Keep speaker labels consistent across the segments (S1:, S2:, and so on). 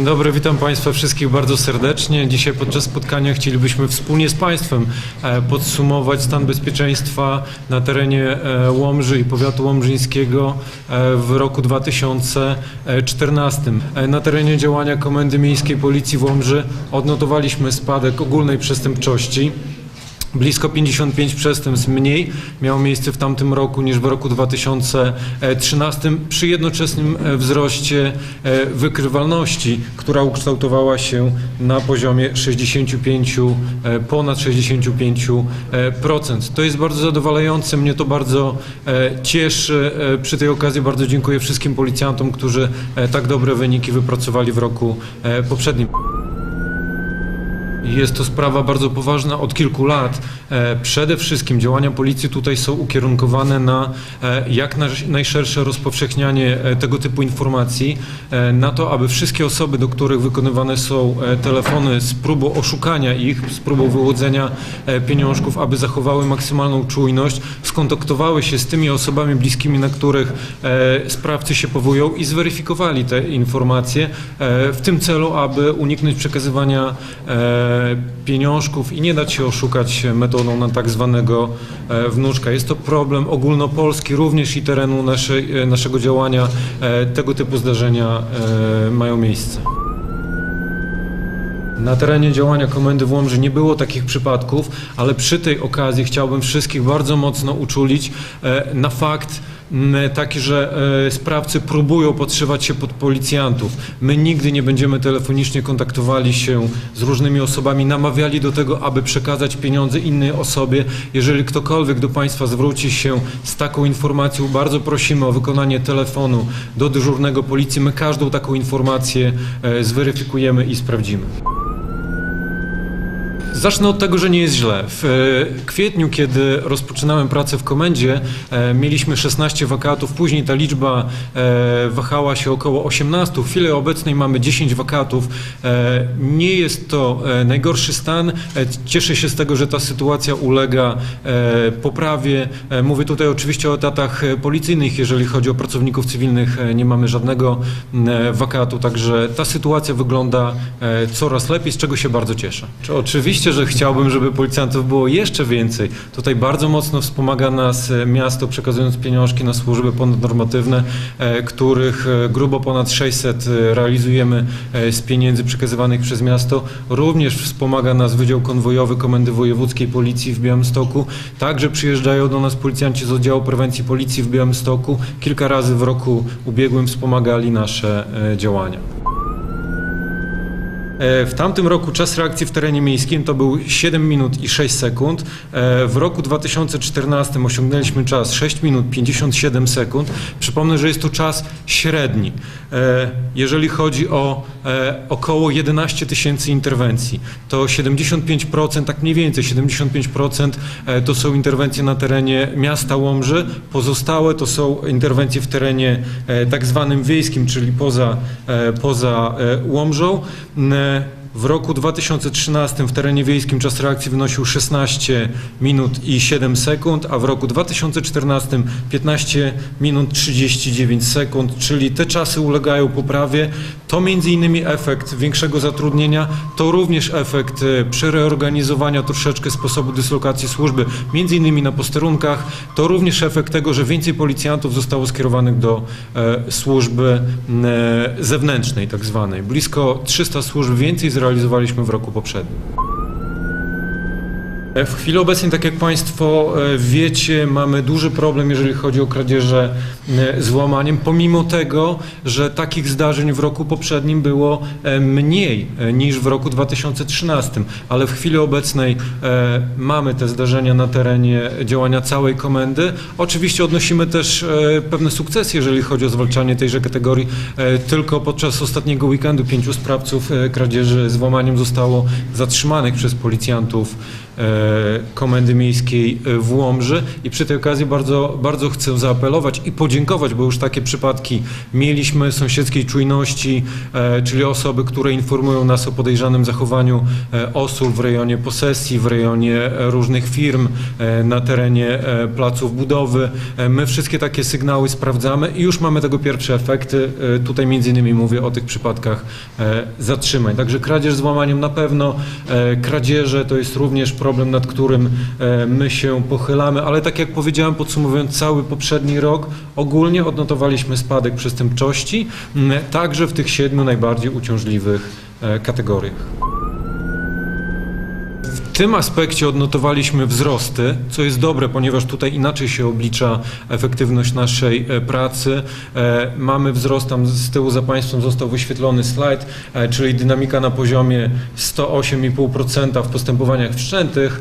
S1: Dzień dobry, witam Państwa wszystkich bardzo serdecznie. Dzisiaj podczas spotkania chcielibyśmy wspólnie z Państwem e, podsumować stan bezpieczeństwa na terenie e, Łomży i powiatu łomżyńskiego e, w roku 2014. E, Na terenie działania Komendy Miejskiej Policji w Łomży odnotowaliśmy spadek ogólnej przestępczości. Blisko 55 przestępstw mniej miało miejsce w tamtym roku niż w roku 2013 przy jednoczesnym e, wzroście e, wykrywalności, która ukształtowała się na poziomie 65, e, ponad 65%. e, procent. To jest bardzo zadowalające, mnie to bardzo cieszy. Przy tej okazji bardzo dziękuję wszystkim policjantom, którzy tak dobre wyniki wypracowali w roku poprzednim. Jest to sprawa bardzo poważna od kilku lat. E, Przede wszystkim działania policji tutaj są ukierunkowane na e, jak naj- najszersze rozpowszechnianie e, tego typu informacji, na to, aby wszystkie osoby, do których wykonywane są telefony z próbą oszukania ich, z próbą wyłudzenia pieniążków, aby zachowały maksymalną czujność, skontaktowały się z tymi osobami bliskimi, na których sprawcy się powołują i zweryfikowali te informacje w tym celu, aby uniknąć przekazywania pieniążków i nie dać się oszukać metodą na tak zwanego e, wnuczka. Jest to problem ogólnopolski, również i terenu naszej, e, naszego działania. E, Tego typu zdarzenia mają miejsce. Na terenie działania Komendy w Łomży nie było takich przypadków, ale przy tej okazji chciałbym wszystkich bardzo mocno uczulić na fakt taki, że e, sprawcy próbują podszywać się pod policjantów. My nigdy nie będziemy telefonicznie kontaktowali się z różnymi osobami, namawiali do tego, aby przekazać pieniądze innej osobie. Jeżeli ktokolwiek do Państwa zwróci się z taką informacją, bardzo prosimy o wykonanie telefonu do dyżurnego policji. My każdą taką informację e, zweryfikujemy i sprawdzimy. Zacznę od tego, że nie jest źle. W e, kwietniu, kiedy rozpoczynałem pracę w komendzie, e, mieliśmy 16 wakatów, później ta liczba e, wahała się około 18. W chwili obecnej mamy 10 wakatów. Nie jest to najgorszy stan. Cieszę się z tego, że ta sytuacja ulega poprawie. Mówię tutaj oczywiście o etatach policyjnych. Jeżeli chodzi o pracowników cywilnych, nie mamy żadnego wakatu, także ta sytuacja wygląda coraz lepiej, z czego się bardzo cieszę. Czy Oczywiście, że chciałbym, żeby policjantów było jeszcze więcej. Tutaj bardzo mocno wspomaga nas e, miasto, przekazując pieniążki na służby ponadnormatywne, e, których e, grubo ponad 600 e, realizujemy z pieniędzy przekazywanych przez miasto. Również wspomaga nas Wydział Konwojowy Komendy Wojewódzkiej Policji w Białymstoku. Także przyjeżdżają do nas policjanci z oddziału prewencji policji w Białymstoku. Kilka razy w roku ubiegłym wspomagali nasze działania. E, W tamtym roku czas reakcji w terenie miejskim to był 7 minut i 6 sekund. E, W roku 2014 osiągnęliśmy czas 6 minut 57 sekund. Przypomnę, że jest to czas średni. E, Jeżeli chodzi o około 11 tysięcy interwencji, to 75%, tak mniej więcej 75% e, to są interwencje na terenie miasta Łomży, pozostałe to są interwencje w terenie tak zwanym wiejskim, czyli poza, poza Łomżą. N- W roku 2013 w terenie wiejskim czas reakcji wynosił 16 minut i 7 sekund, a w roku 2014 15 minut 39 sekund, czyli te czasy ulegają poprawie. To między innymi efekt większego zatrudnienia, to również efekt e, przereorganizowania troszeczkę sposobu dyslokacji służby, między innymi na posterunkach. To również efekt tego, że więcej policjantów zostało skierowanych do e, służby e, zewnętrznej, tak zwanej. Blisko 300 służb więcej zrealizowaliśmy w roku poprzednim. E, W chwili obecnej, tak jak Państwo e, wiecie, mamy duży problem, jeżeli chodzi o kradzieże e, z włamaniem, pomimo tego, że takich zdarzeń w roku poprzednim było mniej niż w roku 2013, ale w chwili obecnej mamy te zdarzenia na terenie działania całej komendy. Oczywiście odnosimy też pewne sukcesy, jeżeli chodzi o zwalczanie tejże kategorii. Tylko podczas ostatniego weekendu pięciu sprawców kradzieży z włamaniem zostało zatrzymanych przez policjantów Komendy Miejskiej e, w Łomży i przy tej okazji bardzo, bardzo chcę zaapelować i podziękować, bo już takie przypadki mieliśmy sąsiedzkiej czujności, e, czyli osoby, które informują nas o podejrzanym zachowaniu e, osób w rejonie posesji, w rejonie e, różnych firm, e, na terenie e, placów budowy. E, My wszystkie takie sygnały sprawdzamy i już mamy tego pierwsze efekty. E, Tutaj między innymi mówię o tych przypadkach e, zatrzymań. Także kradzież z łamaniem na pewno, e, kradzieże to jest również problem, nad którym e, my się pochylamy, ale tak jak powiedziałem, podsumowując cały poprzedni rok, ogólnie odnotowaliśmy spadek przestępczości, także w tych siedmiu najbardziej uciążliwych e, kategoriach. Tym aspekcie odnotowaliśmy wzrosty, co jest dobre, ponieważ tutaj inaczej się oblicza efektywność naszej e, pracy. E, Mamy wzrost, tam z tyłu za Państwem został wyświetlony slajd, e, czyli dynamika na poziomie 108,5% w postępowaniach wszczętych.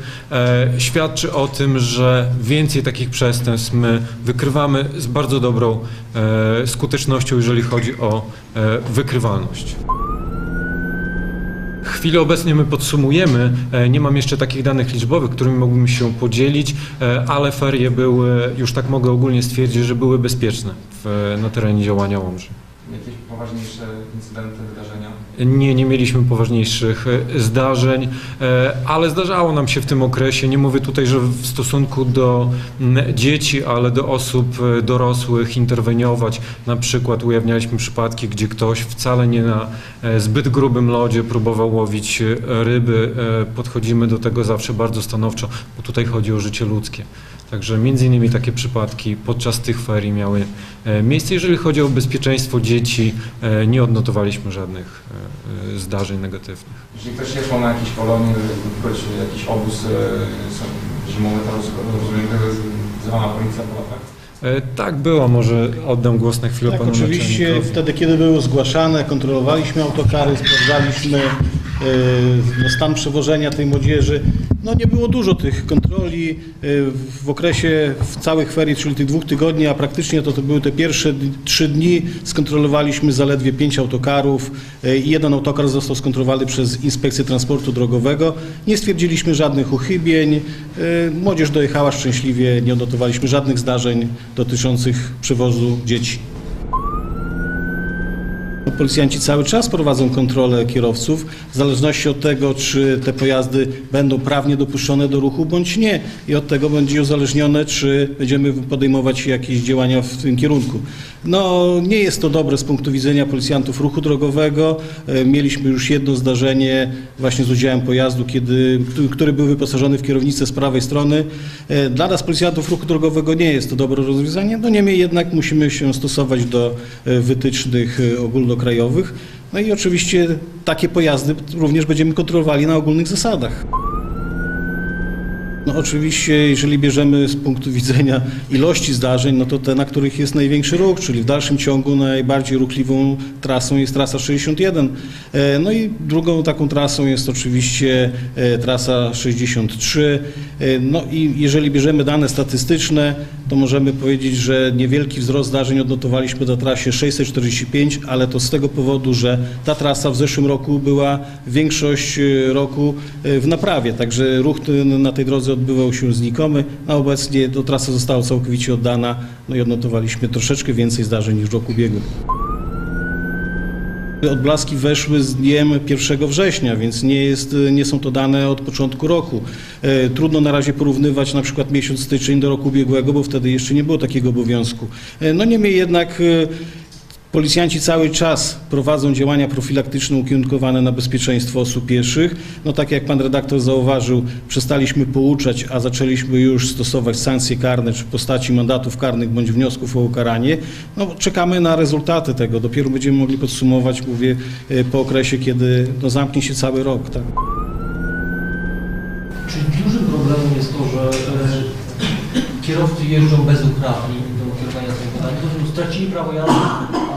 S1: Świadczy o tym, że więcej takich przestępstw my wykrywamy z bardzo dobrą skutecznością, jeżeli chodzi o wykrywalność. W chwili obecnej my podsumujemy, e, nie mam jeszcze takich danych liczbowych, którymi mógłbym się podzielić, e, ale ferie były, już tak mogę ogólnie stwierdzić, że były bezpieczne w, na terenie działania Łomży.
S2: Jakieś poważniejsze incydenty, wydarzenia?
S1: Nie, nie mieliśmy poważniejszych e, zdarzeń, e, ale zdarzało nam się w tym okresie, nie mówię tutaj, że w stosunku do dzieci, ale do osób e, dorosłych interweniować. Na przykład ujawnialiśmy przypadki, gdzie ktoś wcale nie na zbyt grubym lodzie próbował łowić ryby. Podchodzimy do tego zawsze bardzo stanowczo, bo tutaj chodzi o życie ludzkie. Także między innymi takie przypadki podczas tych ferii miały e, miejsce. Jeżeli chodzi o bezpieczeństwo dzieci, e, nie odnotowaliśmy żadnych e, zdarzeń negatywnych.
S2: Jeśli ktoś jechał na kolonii, na przykład jakiś obóz zimowy, to roz- rozumiem, że wzywana policja była, tak?
S1: Tak było, może oddam głos na chwilę
S3: Tak,
S1: panu
S3: oczywiście wtedy, kiedy były zgłaszane, kontrolowaliśmy autokary, sprawdzaliśmy no, stan przewożenia tej młodzieży. No nie było dużo tych kontroli e, w okresie w całych ferii, czyli tych dwóch tygodni, a praktycznie to, to były te pierwsze trzy dni. Skontrolowaliśmy zaledwie pięć autokarów e, jeden autokar został skontrolowany przez Inspekcję Transportu Drogowego. Nie stwierdziliśmy żadnych uchybień. E, Młodzież dojechała szczęśliwie, nie odnotowaliśmy żadnych zdarzeń dotyczących przewozu dzieci. Policjanci cały czas prowadzą kontrolę kierowców, w zależności od tego, czy te pojazdy będą prawnie dopuszczone do ruchu, bądź nie. I od tego będzie uzależnione, czy będziemy podejmować jakieś działania w tym kierunku. No, nie jest to dobre z punktu widzenia policjantów ruchu drogowego. E, Mieliśmy już jedno zdarzenie właśnie z udziałem pojazdu, kiedy, który był wyposażony w kierownicę z prawej strony. E, Dla nas policjantów ruchu drogowego nie jest to dobre rozwiązanie, no niemniej jednak musimy się stosować do e, wytycznych ogólnokrajowych. No i oczywiście takie pojazdy również będziemy kontrolowali na ogólnych zasadach. No oczywiście, jeżeli bierzemy z punktu widzenia ilości zdarzeń, no to te, na których jest największy ruch, czyli w dalszym ciągu najbardziej ruchliwą trasą jest trasa 61. E, No i drugą taką trasą jest oczywiście e, trasa 63. E, No i jeżeli bierzemy dane statystyczne, to możemy powiedzieć, że niewielki wzrost zdarzeń odnotowaliśmy na trasie 645, ale to z tego powodu, że ta trasa w zeszłym roku była większość e, roku e, w naprawie, także ruch na tej drodze odbywał się znikomy, a obecnie to trasa została całkowicie oddana, no i odnotowaliśmy troszeczkę więcej zdarzeń niż w roku ubiegłym. Odblaski weszły z dniem 1 września, więc nie, jest, nie są to dane od początku roku. E, Trudno na razie porównywać na przykład miesiąc styczeń do roku ubiegłego, bo wtedy jeszcze nie było takiego obowiązku. E, No niemniej jednak e, Policjanci cały czas prowadzą działania profilaktyczne ukierunkowane na bezpieczeństwo osób pieszych. No tak jak pan redaktor zauważył, przestaliśmy pouczać, a zaczęliśmy już stosować sankcje karne, czy w postaci mandatów karnych bądź wniosków o ukaranie. No czekamy na rezultaty tego. Dopiero będziemy mogli podsumować, mówię, e, po okresie, kiedy no, zamknie się cały rok. Tak.
S4: Czyli dużym problemem jest to, że e, kierowcy jeżdżą bez uprawnień do kierowania samochodami, to stracili prawo jazdy,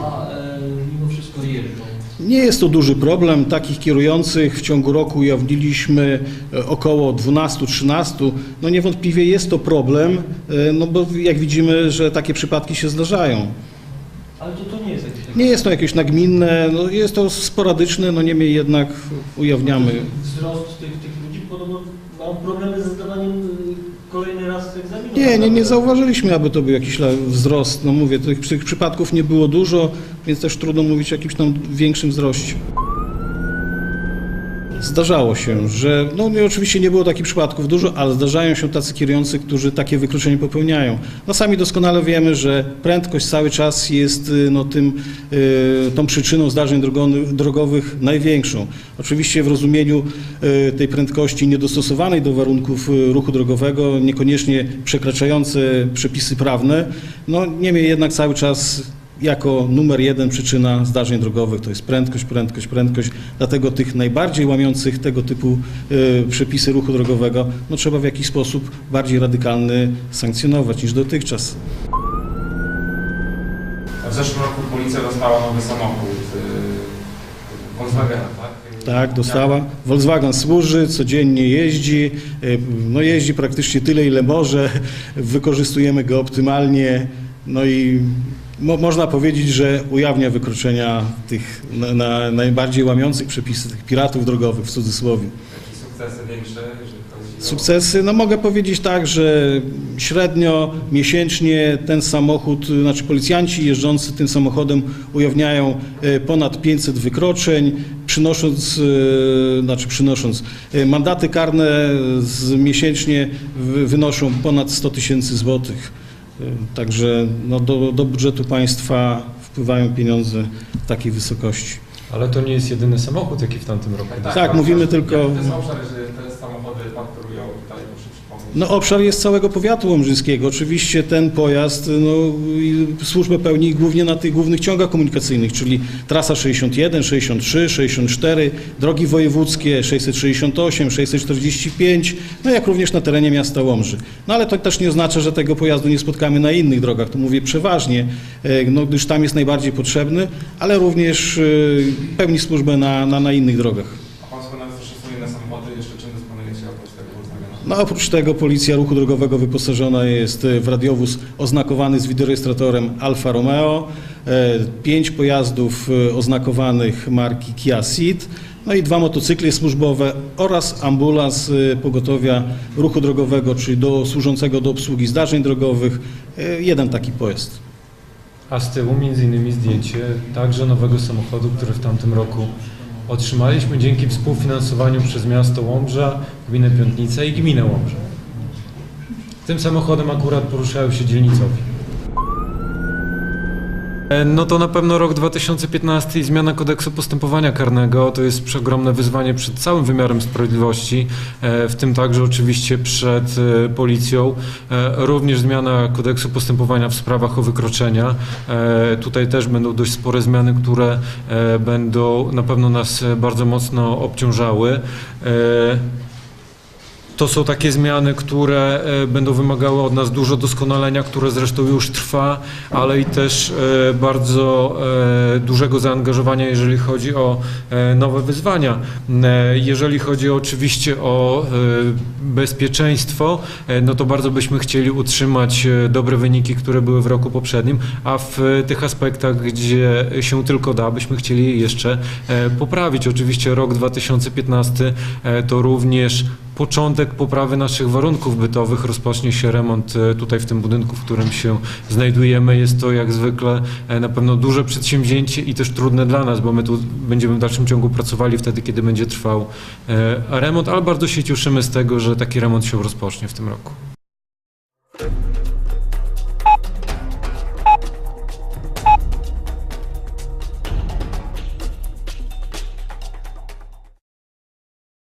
S3: Nie jest to duży problem. Takich kierujących w ciągu roku ujawniliśmy e, około 12-13. No niewątpliwie jest to problem, e, no bo jak widzimy, że takie przypadki się zdarzają.
S4: Ale to, to nie jest jakieś.
S3: Nie jest to jakieś nagminne, no jest to sporadyczne, no niemniej jednak ujawniamy.
S4: Wzrost tych, tych ludzi podobno mam problemy z zdawaniem y, kolejny raz egzaminu.
S3: Nie, nie, nie zauważyliśmy, aby to był jakiś wzrost. No mówię, tych, tych przypadków nie było dużo, więc też trudno mówić o jakimś tam większym wzroście. Zdarzało się, że, no nie, oczywiście nie było takich przypadków dużo, ale zdarzają się tacy kierujący, którzy takie wykroczenie popełniają. No sami doskonale wiemy, że prędkość cały czas jest y, no, tym, y, tą przyczyną zdarzeń drogowych największą. Oczywiście w rozumieniu y, tej prędkości niedostosowanej do warunków y, ruchu drogowego, niekoniecznie przekraczające przepisy prawne, no niemniej jednak cały czas jako numer jeden przyczyna zdarzeń drogowych to jest prędkość, prędkość, prędkość. Dlatego tych najbardziej łamiących tego typu y, przepisy ruchu drogowego no, trzeba w jakiś sposób bardziej radykalny sankcjonować niż dotychczas.
S2: W zeszłym roku policja dostała nowy samochód y, Volkswagena, tak?
S3: Tak, dostała. Volkswagen służy, codziennie jeździ, y, no jeździ praktycznie tyle, ile może, wykorzystujemy go optymalnie, no i mo, można powiedzieć, że ujawnia wykroczenia tych na, na, najbardziej łamiących przepisy, tych piratów drogowych w cudzysłowie.
S2: Sukcesy większe, o...
S3: Sukcesy, no mogę powiedzieć tak, że średnio miesięcznie ten samochód, znaczy policjanci jeżdżący tym samochodem ujawniają y, ponad 500 wykroczeń, przynosząc, y, znaczy przynosząc, y, mandaty karne z, miesięcznie wy- wynoszą ponad 100 tysięcy złotych. Y, Także no, do, do budżetu państwa wpływają pieniądze w takiej wysokości.
S1: Ale to nie jest jedyny samochód, jaki w tamtym roku.
S3: Tak, mówimy tylko-
S2: Jak te są
S3: No obszar jest całego powiatu łomżyńskiego. Oczywiście ten pojazd no, służbę pełni głównie na tych głównych ciągach komunikacyjnych, czyli trasa 61, 63, 64, drogi wojewódzkie 668, 645, no jak również na terenie miasta Łomży. No ale to też nie oznacza, że tego pojazdu nie spotkamy na innych drogach. To mówię przeważnie, e, no, gdyż tam jest najbardziej potrzebny, ale również e, pełni służbę na, na, na innych drogach. No oprócz tego Policja Ruchu Drogowego wyposażona jest w radiowóz oznakowany z wideorejestratorem Alfa Romeo, e, pięć pojazdów e, oznakowanych marki Kia Ceed, no i dwa motocykle służbowe oraz ambulans e, pogotowia ruchu drogowego, czyli do, służącego do obsługi zdarzeń drogowych, e, jeden taki pojazd.
S1: A z tyłu między innymi zdjęcie także nowego samochodu, który w tamtym roku otrzymaliśmy dzięki współfinansowaniu przez miasto Łomża, gminę Piątnica i gminę Łomża. Tym samochodem akurat poruszają się dzielnicowi. E, No to na pewno rok 2015 i zmiana kodeksu postępowania karnego to jest przeogromne wyzwanie przed całym wymiarem sprawiedliwości, e, w tym także oczywiście przed e, policją. Również zmiana kodeksu postępowania w sprawach o wykroczenia. Tutaj też będą dość spore zmiany, które będą na pewno nas bardzo mocno obciążały. To są takie zmiany, które e, będą wymagały od nas dużo doskonalenia, które zresztą już trwa, ale i też e, bardzo e, dużego zaangażowania, jeżeli chodzi o nowe wyzwania. Jeżeli chodzi oczywiście o bezpieczeństwo, no to bardzo byśmy chcieli utrzymać dobre wyniki, które były w roku poprzednim, a w tych aspektach, gdzie się tylko da, byśmy chcieli je jeszcze poprawić. Oczywiście rok 2015 e, to również początek poprawy naszych warunków bytowych. Rozpocznie się remont e, tutaj w tym budynku, w którym się znajdujemy. Jest to jak zwykle e, na pewno duże przedsięwzięcie i też trudne dla nas, bo my tu będziemy w dalszym ciągu pracowali wtedy, kiedy będzie trwał e, remont, ale bardzo się cieszymy z tego, że taki remont się rozpocznie w tym roku.